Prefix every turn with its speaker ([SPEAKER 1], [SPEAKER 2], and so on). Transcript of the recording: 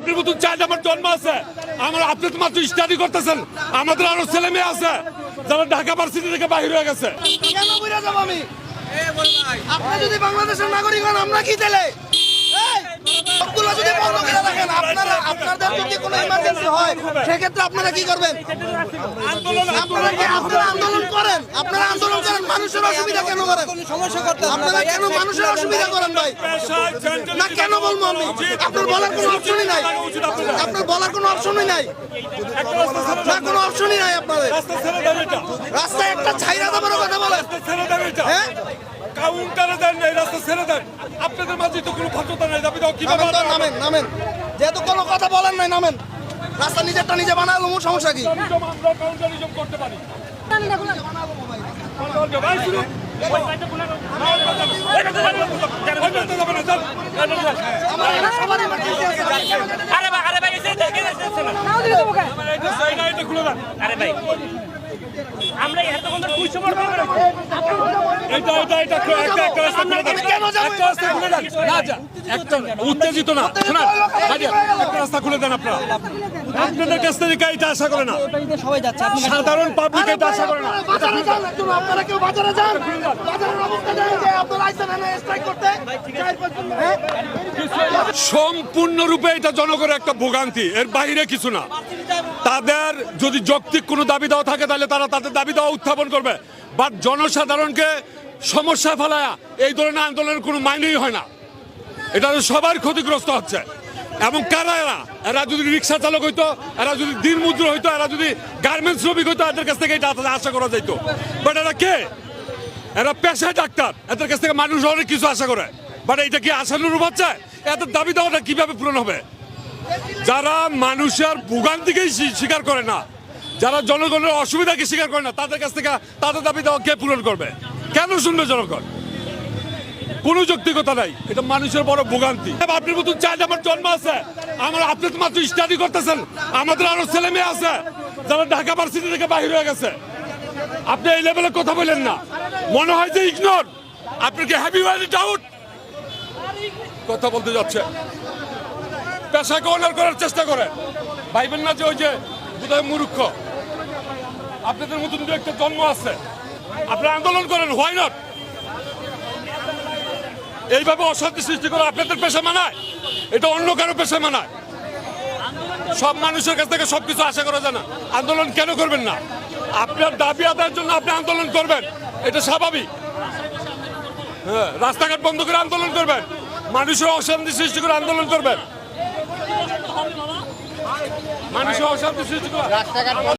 [SPEAKER 1] আপনার মতন চাইলে আমার জন্ম আছে। আমার আপনি তো মাত্র স্টাডি করতেছেন। আমাদের আরও ছেলে মেয়ে আছে, যারা ঢাকা ভার্সিটি থেকে বাহির হয়ে গেছে।
[SPEAKER 2] আপনি যদি বাংলাদেশের নাগরিক হন, আমরা কি দিলে সবগুলো যদি বন্ধ করে রাখেন আপনারা আপনাদের যদি কোনো ইমার্জেন্সি হয় সেক্ষেত্রে আপনারা কি করবেন? আপনারা কি আপনারা আন্দোলন করেন? আপনারা আন্দোলন করেন মানুষের অসুবিধা কেন করেন? সমস্যা করতে আপনারা কেন মানুষের অসুবিধা করেন ভাই? না কেন বলব আমি? আপনার বলার কোনো অপশনই নাই। আপনার বলার কোনো অপশনই নাই। না কোনো অপশনই নাই আপনাদের। রাস্তায় একটা ছাইরা দামের কথা বলেন। হ্যাঁ?
[SPEAKER 1] কাউন্টারে দেন এই রাস্তা ছেড়ে দেন। আপনাদের মাঝে তো কোনো ভদ্রতা নাই দাবি দাও কীভাবে
[SPEAKER 2] নামেন নামেন নামেন। যেহেতু কোনো কথা বলেন নাই নামেন। রাস্তা নিজেরটা নিজে বানালো সমস্যা কি?
[SPEAKER 1] আমরা কাউন্টারিজম করতে পারি।
[SPEAKER 3] আরে ভাই আরে ভাই এসে দেখে যাচ্ছে না আরে ভাই আমরা এত কোন দুইশো বড়
[SPEAKER 1] এটা এটা এটা একটা একটা রাস্তা খুলে দেন একটা রাস্তা খুলে দেন না যা একটা উত্তেজিত না। শোনা রাস্তা খুলে দেন আপনারা। আপনাদের কাছ থেকে এটা আশা করে না। সাধারণ পাবলিক এটা আশা করে না।
[SPEAKER 2] আপনারা কেউ বাজারে যান বাজারের অবস্থা যে আপনারা স্ট্রাইক করতে?
[SPEAKER 1] সম্পূর্ণরূপে এটা জনগণের একটা ভোগান্তি, এর বাইরে কিছু না। তাদের যদি যৌক্তিক কোনো দাবি দেওয়া থাকে, তাহলে তারা তাদের দাবি দেওয়া উত্থাপন করবে। বাট জনসাধারণকে সমস্যা ফেলায়া এই ধরনের আন্দোলনের কোনো মাইনেই হয় না। এটা সবার ক্ষতিগ্রস্ত হচ্ছে। এবং কারা এরা? এরা যদি রিক্সা চালক হইতো, এরা যদি দিন মুদ্রা হইতো, এরা যদি গার্মেন্টস শ্রমিক হইতো, এদের কাছ থেকে এটা আশা করা যাইতো। বাট এরা কে? এরা পেশায় ডাক্তার। এদের কাছ থেকে মানুষ অনেক কিছু আশা করে। বাট এটা কি আশানুরূপ হচ্ছে? এদের দাবি দেওয়াটা কীভাবে পূরণ হবে? যারা মানুষের ভোগান্তিকেই স্বী- স্বীকার করে না, যারা জনগণের অসুবিধাকে স্বীকার করে না, তাদের কাছ থেকে তাদের দাবি দেওয়া কে পূরণ করবে? কেন শুনবে জনগণ? কোনো যৌক্তিকতা নাই। এটা মানুষের বড় ভোগান্তি। আপনার মতন চাইলে আমার জন্ম আছে। আমার আপনি তো মাত্র স্টাডি করতেছেন। আমাদের আরও ছেলে মেয়ে আছে, যারা ঢাকা ভার্সিটি থেকে বাহির হয়ে গেছে। আপনি এই লেভেলে কথা বলেন না। মনে হয় যে ইগনোর আপনি কি হ্যাপি ওয়াইলি ডাউট কথা বলতে যাচ্ছে। পেশাকে অনার করার চেষ্টা করে। ভাইবেন না যে ওই যে বোধহয় মূর্খ। আপনাদের মতন দু একটা জন্ম আছে। আপনারা আন্দোলন করেন হোয়াই নট এইভাবে অশান্তি সৃষ্টি করে আপনাদের পেশা মানায়? এটা অন্য কারও পেশা মানায়? সব মানুষের কাছ থেকে সবকিছু আশা করা যায় না। আন্দোলন কেন করবেন না? আপনার দাবি আদায়ের জন্য আপনি আন্দোলন করবেন। এটা স্বাভাবিক। হ্যাঁ রাস্তাঘাট বন্ধ করে আন্দোলন করবেন। মানুষের অশান্তি সৃষ্টি করে আন্দোলন করবেন। মানুষের অশান্তি সৃষ্টি করে